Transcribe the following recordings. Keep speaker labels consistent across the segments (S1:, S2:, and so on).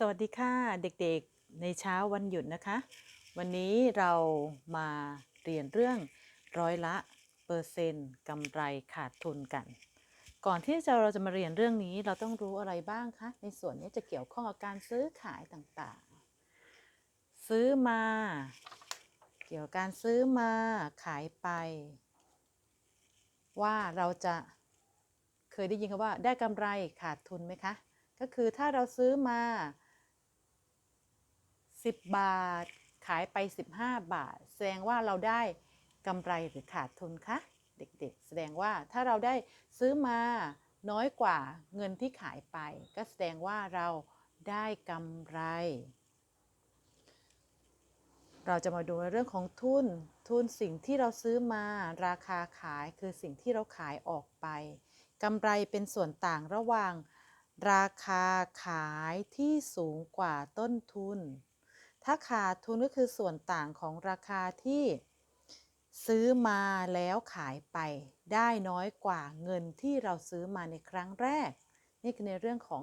S1: สวัสดีค่ะเด็กๆในเช้าวันหยุดนะคะ วันนี้เรามาเรียนเรื่องร้อยละเปอร์เซ็นต์กำไรขาดทุนกัน ก่อนที่จะเราจะมาเรียนเรื่องนี้เราต้องรู้อะไรบ้างคะในส่วนนี้จะเกี่ยวข้องกับการซื้อขายต่างๆ ซื้อมา เกี่ยวกับการซื้อมาขายไป ว่าเราจะเคยได้ยินคำว่าได้กำไรขาดทุนไหมคะก็คือถ้าเราซื้อมา 10 บาท ขายไป 15 บาท แสดงว่าเราได้กำไรหรือขาดทุนคะเด็กๆ แสดงว่าถ้าเราได้ซื้อมาน้อยกว่าเงินที่ขายไป ก็แสดงว่าเราได้กำไร เราจะมาดูในเรื่องของทุน ทุนสิ่งที่เราซื้อมา ราคาขายคือสิ่งที่เราขายออกไปกำไรเป็นส่วนต่างระหว่าง ราคาขายที่สูงกว่าต้นทุน ถ้าขาดทุนก็คือส่วนต่างของราคาที่ซื้อมาแล้วขายไป ได้น้อยกว่าเงินที่เราซื้อมาในครั้งแรก นี่คือในเรื่องของ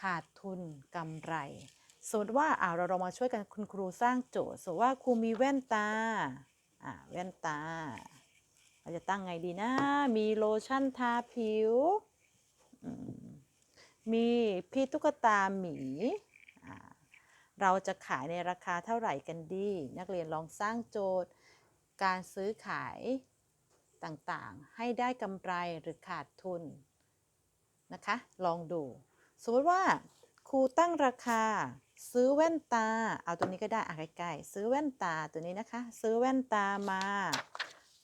S1: ขาดทุนกำไร สมมติว่าอ่าเราเรามาช่วยกันคุณครูสร้างโจทย์สมมติว่าครูมีแว่นตาอ่าแว่นตา เราจะตั้งไงดีนะ มีโลชั่นทาผิว มีพี่ตุ๊กตาหมี เราจะขายในราคาเท่าไหร่กันดี นักเรียนลองสร้างโจทย์ การซื้อขายต่างๆ ให้ได้กำไรหรือขาดทุนนะคะ ลองดู สมมติว่าครูตั้งราคาซื้อแว่นตา เอาตัวนี้ก็ได้อะใกล้ๆซื้อแว่นตาตัวนี้นะคะ ซื้อแว่นตามา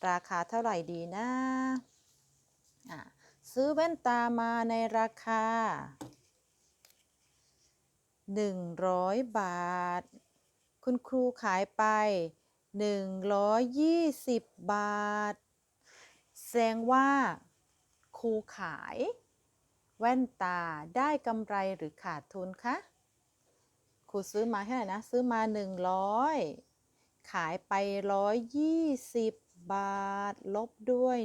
S1: ราคาเท่าไหร่ดีนะะซื้อแว่นตามาในราคา 100 บาท คุณครูขายไป 120 บาท แสดงว่า ครูขาย แว่นตาได้กำไรหรือขาดทุนคะ ครูซื้อมาแค่ไหนนะ ซื้อมา 100 ขายไป 120 บาท ลบด้วย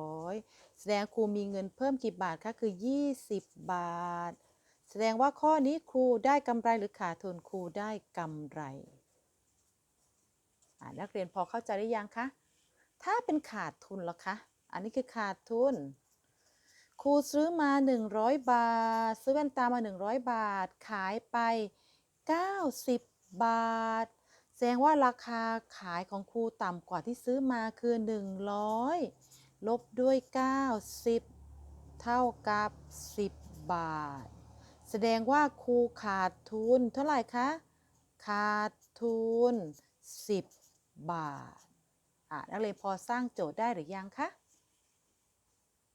S1: 100 แสดงครูมีเงินเพิ่มกี่บาทคะ คือ 20 บาท แสดงว่าข้อนี้ครูได้กำไรหรือขาดทุนครูได้กำไร นักเรียนพอเข้าใจหรือยังคะ ถ้าเป็นขาดทุนล่ะคะ อันนี้คือขาดทุน ครูซื้อมา 100 บาท ซื้อแว่นตามา 100 บาท ขายไป 90 บาท แสดงว่าราคาขายของครูต่ำกว่าที่ซื้อมาคือ 100 ลบด้วย 90 เท่ากับ 10 บาท แสดงว่าครูขาดทุนเท่าไหร่คะ ขาดทุน 10 บาท อะนักเรียนพอสร้างโจทย์ได้หรือยังคะ